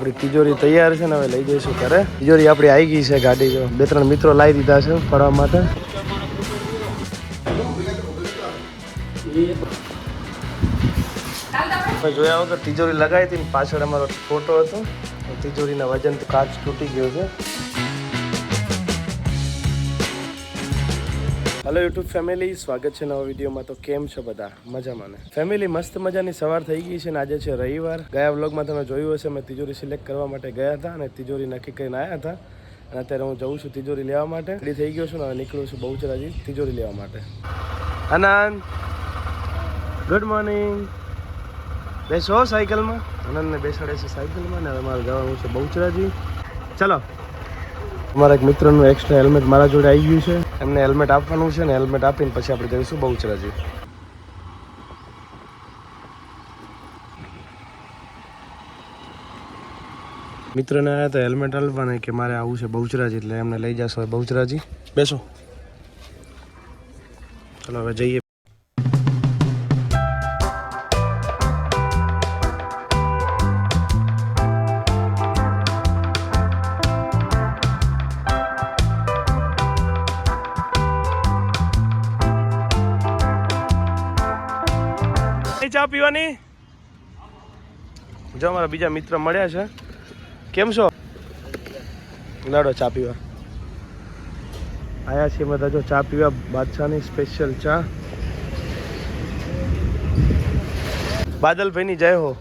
આપણી તિજોરી તૈયાર છે ને હવે લઈ જઈશું ઘરે. તિજોરી આપણી આવી ગઈ છે ગાડી જો. બે ત્રણ મિત્રો લાવી દીધા છે ફરવા માટે. જોયા વગર તિજોરી લગાવી હતી પાછળ અમારો ફોટો હતો. તિજોરીના વજન કાચ તૂટી ગયો છે. હેલો યુટ્યુબ ફેમિલી સ્વાગત છે નવા વિડીયોમાં. તો કેમ છો બધા? મજામાં ને? ફેમિલી મસ્ત મજાની સવાર થઈ ગઈ છે ને આજે છે રવિવાર. ગયા વ્લોગમાં તમે જોયું હશે, મેં તિજોરી સિલેક્ટ કરવા માટે ગયા હતા અને તિજોરી નક્કી કરીને આવ્યા હતા. અને અત્યારે હું જઉં છું તિજોરી લેવા માટે. ફ્રી થઈ ગયો છું ને નીકળું છું બહુચરાજી તિજોરી લેવા માટે. અનંત ગુડ મોર્નિંગ બેસો સાયકલમાં. આનંદને બેસાડે છે સાયકલમાં ને હવે મારે જવાનું છે બહુચરાજી. ચલો. અમારા એક મિત્રનું એક્સ્ટ્રા હેલ્મેટ મારા જોડે આવી ગયું છે. એમને હેલ્મેટ આપવાનું છે ને હેલ્મેટ આપીને પછી આપણે જઈશું બહુચરાજી. મિત્રને આવ્યા તો હેલ્મેટ આપવાને કે મારે આવું છે બહુચરાજી એટલે એમને લઈ જશો બહુચરાજી. બેસો. ચલો હવે જઈએ. ચા પીવાની? જો મારા બીજા મિત્ર મળ્યા છે. કેમ છો? લાડો ચા પીવા. આયા છીએ બધા જો ચા પીવા બાદશાહની સ્પેશિયલ ચા. બાદલભાઈની જય હો.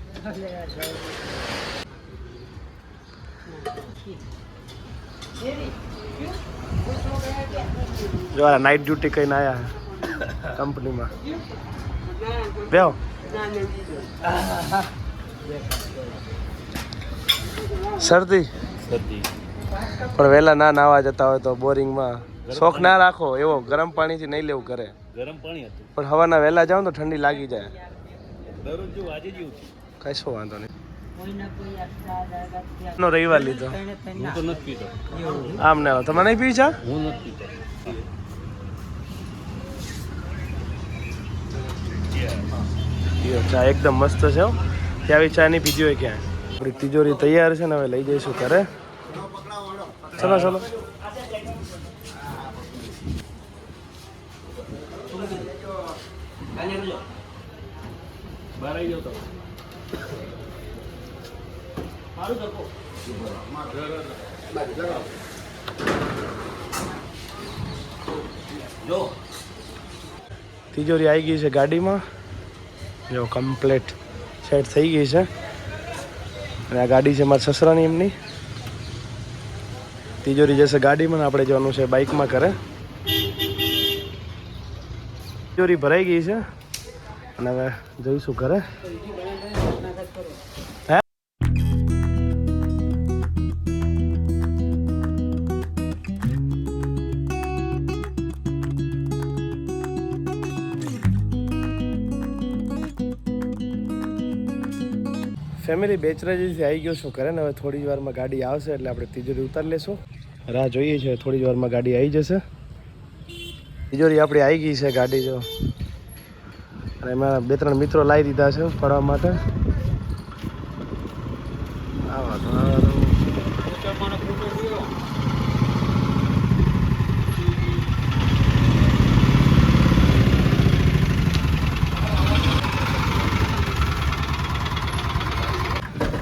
જો નાઇટ ડ્યુટી કઈને આયા કંપનીમાં બેહો. શરદી? પણ વહેલા ના નાવા જતા હોય તો બોરિંગમાં શોખ ના રાખો એવો ગરમ પાણીથી નહીં લેવું કરે ગરમ પાણી હતું. પણ હવાના વહેલા જાઓ ને તો ઠંડી લાગી જાય. જેવું જેવું કશો વાંધો નહીં. નો રવિવાર લીધો. હું તો નથી પીતો. આમ ને. તમે નહીં પી ચા? હું નથી પીતો. પીઓ ચા એકદમ મસ્ત છે ત્યાં આવી ચા નહીં પીધી હોય ક્યાં આપણી તિજોરી તૈયાર છે ને હવે લઈ જઈશું ઘરે. ચલો ચલો. બહાર તિજોરી આવી ગઈ છે ગાડીમાં. જો કમ્પ્લેટ સેટ થઈ ગઈ છે. અને આ ગાડી છે મારા સસરાની એમની. તિજોરી જશે ગાડીમાં આપણે જવાનું છે બાઇકમાં કરે તિજોરી ભરાઈ ગઈ છે. અને હવે જઈશું ઘરે. ફેમિલી બેચરાજીથી આવી ગયો છું ઘરે ને? હવે થોડી વારમાં ગાડી આવશે એટલે આપણે તિજોરી ઉતારી લેશું. રાહ જોઈએ છે, થોડી વારમાં ગાડી આવી જશે. તિજોરી આપણી આવી ગઈ છે ગાડી જો. અને એમાં બે ત્રણ મિત્રો લાવી દીધા છે ફરવા માટે. આવા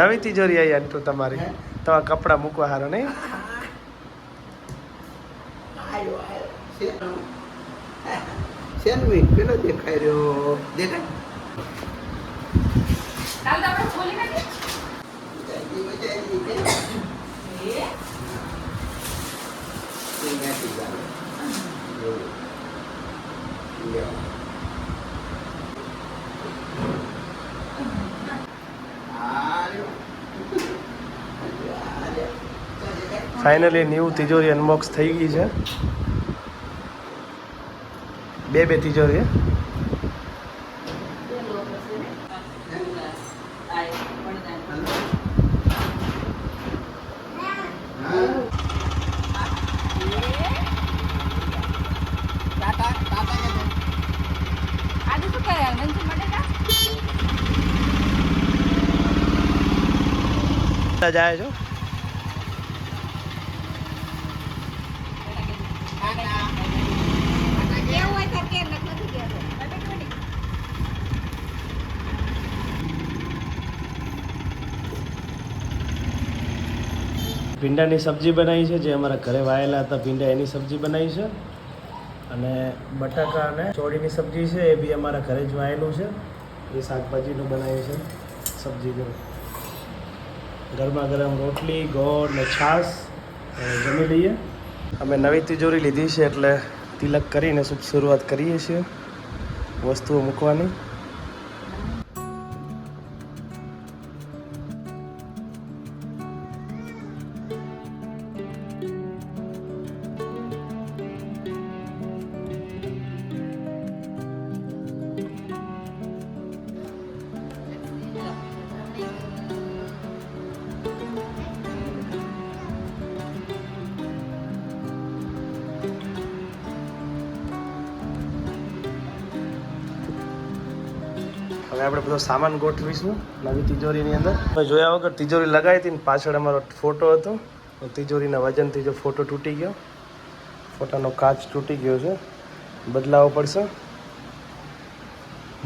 નવી તિજોરી આવી અંટુ તમારી. તમારા કપડા મૂકવા હારો નહીં? સેન્ડવિચ પેલો દેખાય રહ્યો. દેખાય? ફાઇનલી ન્યૂ તિજોરી અનબોક્સ થઈ ગઈ છે. બે બે તિજોરી જાય છો કેવું હોય તો કે નથી કહેતો બટેટું નહીં. ભીંડાની સબ્જી બનાવી છે, જે અમારા ઘરે વાયેલા હતા, ભીંડા એની સબ્જી બનાવી છે. અને બટાકા અને ચોળીની સબ્જી છે, એ બી અમારા ઘરે જ વાયેલું છે. એ શાકભાજીનું બનાવ્યું છે સબ્જી જો ગરમા ગરમ રોટલી, ગોળ ને છાશ જમી લઈએ. અમે નવી તિજોરી લીધી છે, એટલે તિલક કરીને શુભ શરૂઆત કરીએ છીએ વસ્તુઓ મૂકવાની. હવે આપણે બધો સામાન ગોઠવીશું નવી તિજોરીની અંદર. જોયા વગર તિજોરી લગાવી હતી ને પાછળ અમારો ફોટો હતો. તિજોરીના વજનથી જો ફોટો તૂટી ગયો. ફોટાનો કાચ તૂટી ગયો છે. બદલાવો પડશે.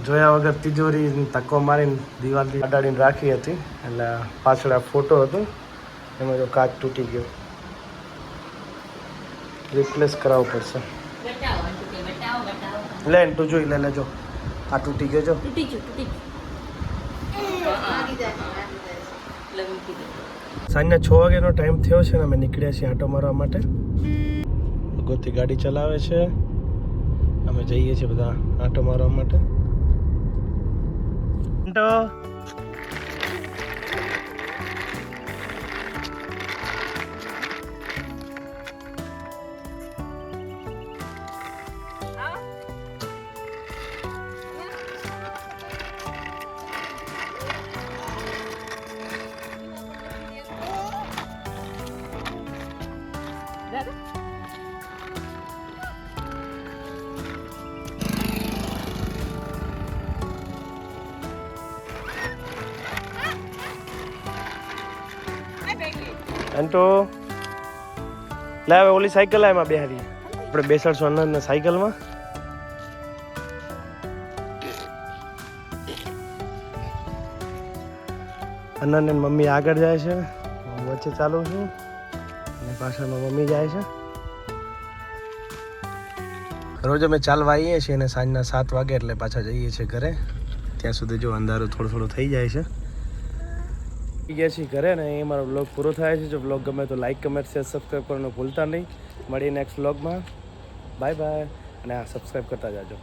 જોયા વગર તિજોરી ધક્કો મારીને દિવાલથી અડાડીને રાખી હતી. એટલે પાછળ આ ફોટો હતો. એમાં જો કાચ તૂટી ગયો. રિપ્લેસ કરાવવું પડશે. લે તું જોઈ લે લેજો આ તૂટી ગયો જો. તૂટી ગયું તૂટી ગયું. સાંજના છ વાગ્યાનો ટાઈમ થયો છે ને અમે નીકળ્યા છીએ આંટો મારવા માટે. ભગવતી ગાડી ચલાવે છે. અમે જઈએ છીએ બધા આંટો મારવા માટે. આંટો તો લે હવે ઓલી સાયકલ આ એમાં બેહારી. આપણે બેસાડશું અનંતને સાયકલમાં. અનંત મમ્મી આગળ જાય છે. હું વચ્ચે ચાલુ છું. અને પાછળમાં મમ્મી જાય છે. રોજ અમે ચાલવા આવીએ છીએ અને સાંજના સાત વાગે એટલે પાછા જઈએ છીએ ઘરે. ત્યાં સુધી જો અંધારું થોડું થોડું થઈ જાય છે. ગયા છીએ ઘરે ને એ મારો બ્લોગ પૂરો થાય છે. જો બ્લોગ ગમે તો લાઈક કમેન્ટ શેર સબસ્ક્રાઈબ કરવાનું ભૂલતા નહીં. મળીએ નેક્સ્ટ બ્લોગમાં બાય બાય અને આ સબસ્ક્રાઈબ કરતા જાજો.